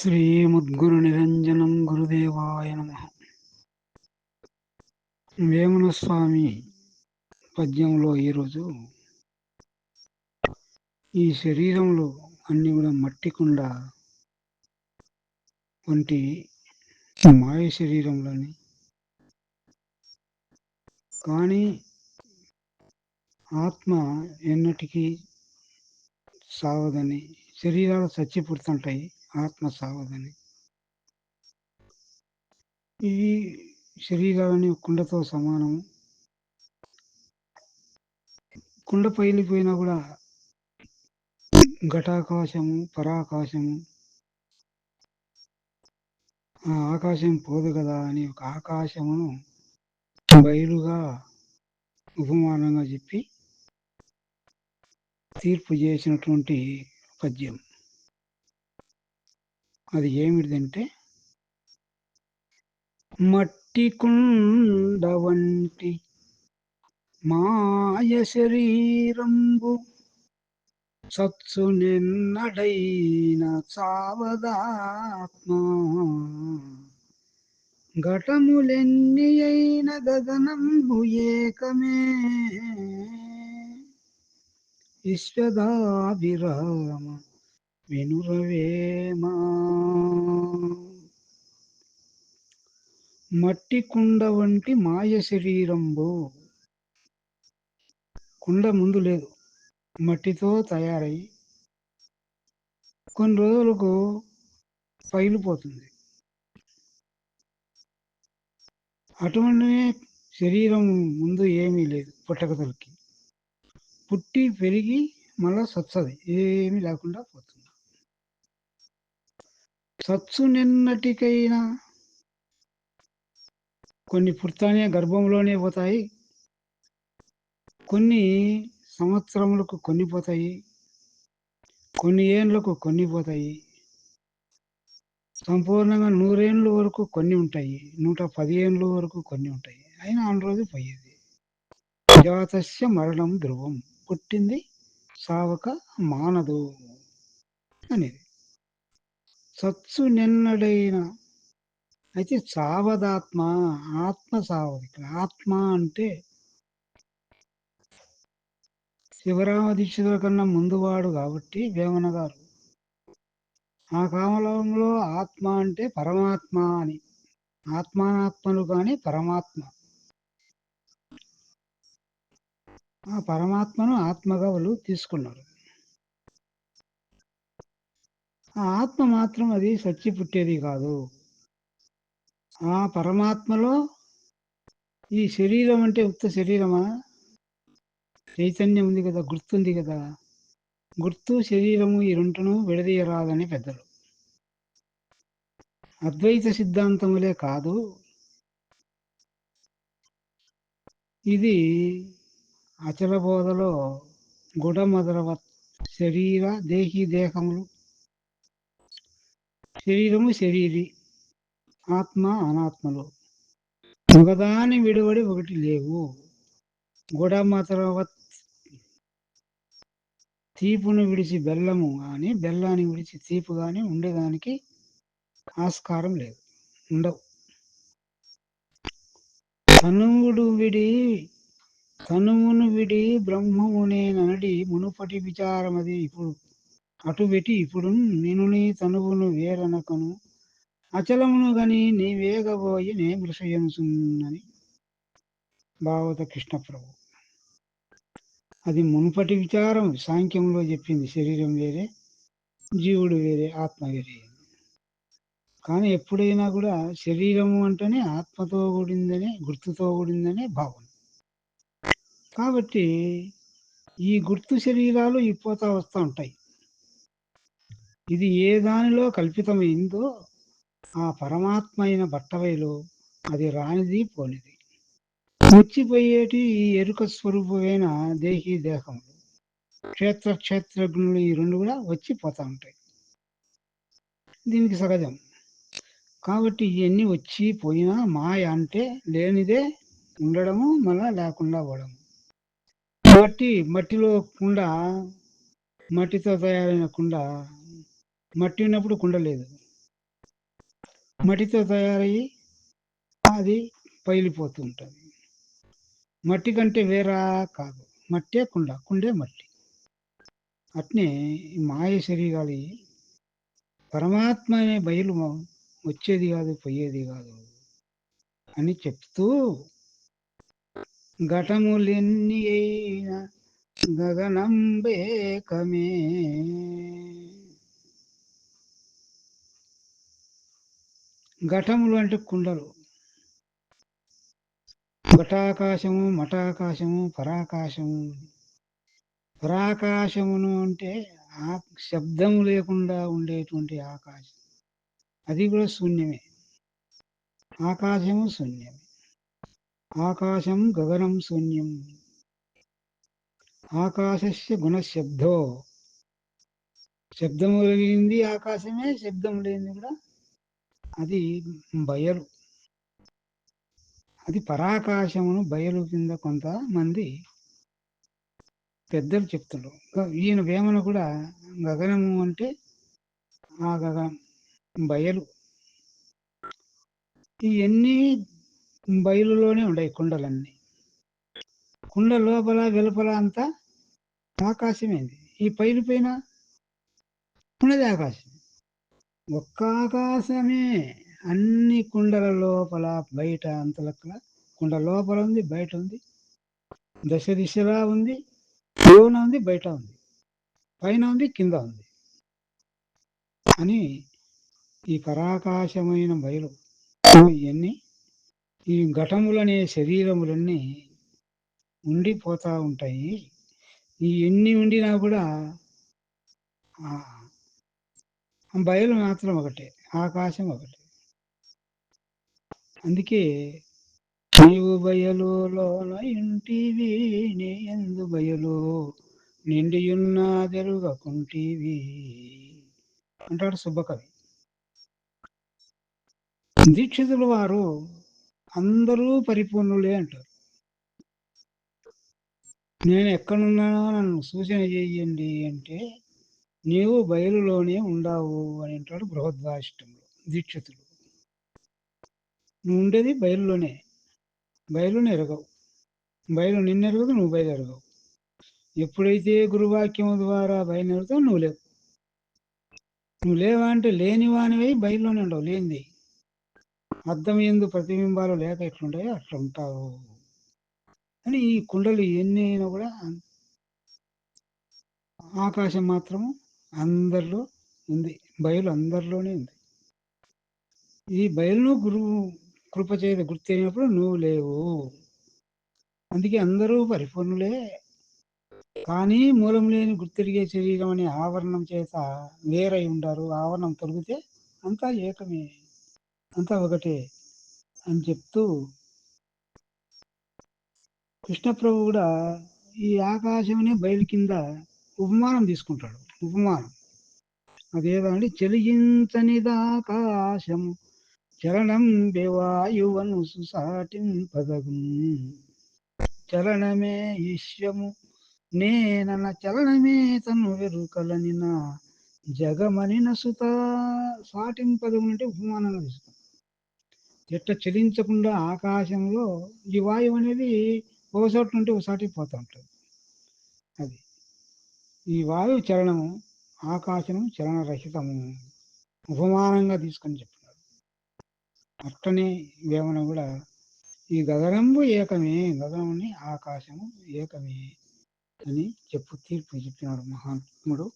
శ్రీముద్గురునిరంజనం గురుదేవాయ నమ. వేమనస్వామి పద్యంలో ఈరోజు ఈ శరీరంలో అన్ని కూడా మట్టి కుండ వంటి మాయ శరీరంలోని కానీ ఆత్మ ఎన్నటికీ సావదని శరీరాలు చచ్చిపుడుతుంటాయి. ఆత్మ సావదని ఈ శరీరాన్ని కుండతో సమానము. కుండ పైలిపోయినా కూడా ఘటాకాశము పరాకాశము ఆ ఆకాశం పోదు కదా అని ఒక ఆకాశమును బయలుగా ఉపమానంగా చెప్పి తీర్పు చేసినటువంటి పద్యం. అది ఏమిటిదంటే మట్టి కుండ వంటి మాయ శరీరంబు సత్సు నిన్నడైన చావదాత్మ ఘటములెన్ని అయిన గగనంబు ఏకమే. విశ్వదాభిరామ వినురవేమా మట్టి కుండ వంటి మాయ శరీరంబు. కుండ ముందు లేదు మట్టితో తయారై కొన్ని రోజులకు పైలిపోతుంది అటువంటి శరీరం ముందు ఏమీ లేదు పుట్టకతలకి పుట్టి పెరిగి మళ్ళా సత్సది ఏమీ లేకుండా పోతుంది. సత్సు నిన్నటికైనా కొన్ని పుడతానే గర్భంలోనే పోతాయి. కొన్ని సంవత్సరములకు కొన్ని పోతాయి. కొన్ని ఏండ్లకు కొన్ని పోతాయి. సంపూర్ణంగా నూరేండ్ల వరకు కొన్ని ఉంటాయి. నూట పది వరకు కొన్ని ఉంటాయి. అయినా ఆ రోజు పోయేది. జాతస్య మరణం ధ్రువం. పుట్టింది సావక మానదు అనేది. సత్సు నిన్నడైన. అయితే సావదాత్మ ఆత్మ సావదు ఇక్కడ ఆత్మ అంటే శివరామ దీక్షితుల కన్నా ముందువాడు కాబట్టి వేమన గారు ఆ కామలంలో ఆత్మ అంటే పరమాత్మ అని. ఆత్మానాత్మలు కానీ పరమాత్మ. ఆ పరమాత్మను ఆత్మగా వాళ్ళు తీసుకున్నారు. ఆ ఆత్మ మాత్రం అది సచ్చి పుట్టేది కాదు. ఆ పరమాత్మలో ఈ శరీరం అంటే ఉత్త శరీరమా? చైతన్యం ఉంది కదా గుర్తుంది కదా. గుర్తు శరీరము ఈ రెండును విడదీయరాదని పెద్దలు. అద్వైత సిద్ధాంతములే కాదు. ఇది అచల బోధలో శరీర దేహీ దేహములు శరీరము శరీరి ఆత్మ అనాత్మలు. ఒకదాని విడివడి ఒకటి లేవు. గుడమదరవత్ తీపును విడిచి బెల్లము కానీ బెల్లాన్ని విడిచి తీపు కానీ ఉండేదానికి ఆస్కారం లేదు. ఉండవు. తనువుడు విడి తనువును విడి బ్రహ్మమునే నడి మునుపటి విచారమది ఇప్పుడు. అటు పెట్టి ఇప్పుడు నేను నీ తనువును వేరనకను అచలమును గని నీ వేగబోయి నే విషయంసున్నని భావత కృష్ణ ప్రభు. అది మునుపటి విచారం సాంఖ్యంలో చెప్పింది శరీరం వేరే జీవుడు వేరే ఆత్మ వేరే. కానీ ఎప్పుడైనా కూడా శరీరము అంటేనే ఆత్మతో కూడిందనే గుర్తుతో కూడిందనే భావన. కాబట్టి ఈ గుర్తు శరీరాలు ఇపోతా వస్తూ ఉంటాయి. ఇది ఏ దానిలో కల్పితమైందో ఆ పరమాత్మ అయిన బట్టవైలో అది రానిది పోనిది. ముచ్చిపోయేటి ఈ ఎరుక స్వరూపమైన దేహీ దేహములు క్షేత్ర క్షేత్రజ్ఞులు ఈ రెండు కూడా వచ్చి పోతా ఉంటాయి. దీనికి సహజం. కాబట్టి ఇవన్నీ వచ్చి పోయినా మాయ అంటే లేనిదే ఉండడము మళ్ళా లేకుండా పోవడము. కాబట్టి మట్టిలో కుండ మట్టితో తయారైన కుండ మట్టి ఉన్నప్పుడు కుండ లేదు. మట్టితో తయారయ్యి అది పగిలిపోతూ ఉంటుంది మట్టి కంటే వేరా కాదు. మట్టే కుండ కుండే మట్టి. అట్నే మాయ శరీరాలు పరమాత్మ అనే బయలు వచ్చేది కాదు పోయేది కాదు అని చెప్తూ ఘటములెన్ని అయిన గగనంబేకమే ఘటములు అంటే కుండలు. ఘటాకాశము మఠాకాశము పరాకాశము. పరాకాశమును అంటే ఆ శబ్దం లేకుండా ఉండేటువంటి ఆకాశం. అది కూడా శూన్యమే. ఆకాశము శూన్యమే. ఆకాశం గగనం శూన్యం. ఆకాశస్య గుణశబ్దో. శబ్దము కలిగింది ఆకాశమే శబ్దం లేనిది కూడా అది బయలు. అది పరాకాశమును బయలు కింద కొంతమంది పెద్దలు చెప్తున్నారు ఈయన వేమన కూడా గగనము అంటే ఆ గగనం బయలు. ఇవన్నీ బయలులోనే ఉన్నాయి కుండలన్నీ. కుండ లోపల వెలుపల అంతా ఆకాశమైంది. ఈ పైలు పైన ఉన్నది ఆకాశం. ఒక్క ఆకాశమే అన్ని కుండల లోపల బయట అంతలక్కడ కుండ లోపల ఉంది బయట ఉంది. దశ దిశలా ఉంది లోన ఉంది బయట ఉంది. పైన ఉంది కింద ఉంది. అని ఈ పరాకాశమైన బయలు ఇవన్నీ ఈ ఘటములనే శరీరములన్నీ ఉండిపోతా ఉంటాయి. ఈ ఎన్ని ఉండినా కూడా బయలు మాత్రం ఒకటే ఆకాశం ఒకటే. అందుకే నీవు బయలులోన ఇంటివి నీ ఎందు బయలు నిండియున్నా జరుగకుంటివి అంటాడు శుభకవి దీక్షితుల వారు అందరూ పరిపూర్ణులే అంటారు. నేను ఎక్కడున్నానో నన్ను సూచన చేయండి అంటే నీవు బయలులోనే ఉండావు అని అంటాడు బృహద్వాష్టంలో దీక్షితులు నువ్వు ఉండేది బయలులోనే బయలుని ఎరగవు. బయలు నిన్నెరగదు నువ్వు బయలు ఎరగవు. ఎప్పుడైతే గురువాక్యం ద్వారా బయలుదేరుతావు నువ్వు లేవు. నువ్వు లేవా అంటే లేనివానివై బయలులోనే ఉండవు లేనిది. అర్థం ఎందు ప్రతిబింబాలు లేక ఎట్లుంటాయో అట్లా ఉంటావు అని ఈ కుండలు ఎన్ని అయినా కూడా ఆకాశం మాత్రము అందరిలో ఉంది. బయలు అందరిలోనే ఉంది. ఈ బయలును గురువు కృప చేత గుర్తయినప్పుడు నువ్వు లేవు. అందుకే అందరూ పరిపూర్ణులే. కానీ మూలం లేని గుర్తిరిగే శరీరం అనే ఆవరణం చేత వేరై ఉండారు. ఆవరణం తొలగితే అంతా ఏకమే. అంతా ఒకటే అని చెప్తూ కృష్ణప్రభు కూడా ఈ ఆకాశమనే బయలు కింద ఉపమానం తీసుకుంటాడు. ఉపమానం. అదేదంటే చెలిగించనిదాకాశము చలనం దేవాయువను సుసాటిం పదగు చలనమే ఇష్యము నేనన చలనమే తను వెరుకలని వెరుకలనిన జగమనిన సుత సాటింపదగు అంటే ఉపమానంగా తీసుకుంటాం. ఎట్లా చలించకుండా ఆకాశంలో ఈ వాయువు అనేది ఒకసోటి నుండి ఒకసాటి పోతూ ఉంటుంది. అది. ఈ వాయువు చలనము ఆకాశము చలనరహితము ఉపమానంగా తీసుకొని చెప్తున్నారు అట్లనే వేమన కూడా ఈ గగనంబు ఏకమే గగనముని ఆకాశము ఏకమే అని చెప్పు తీర్పు చెప్పినాడు మహాత్ముడు.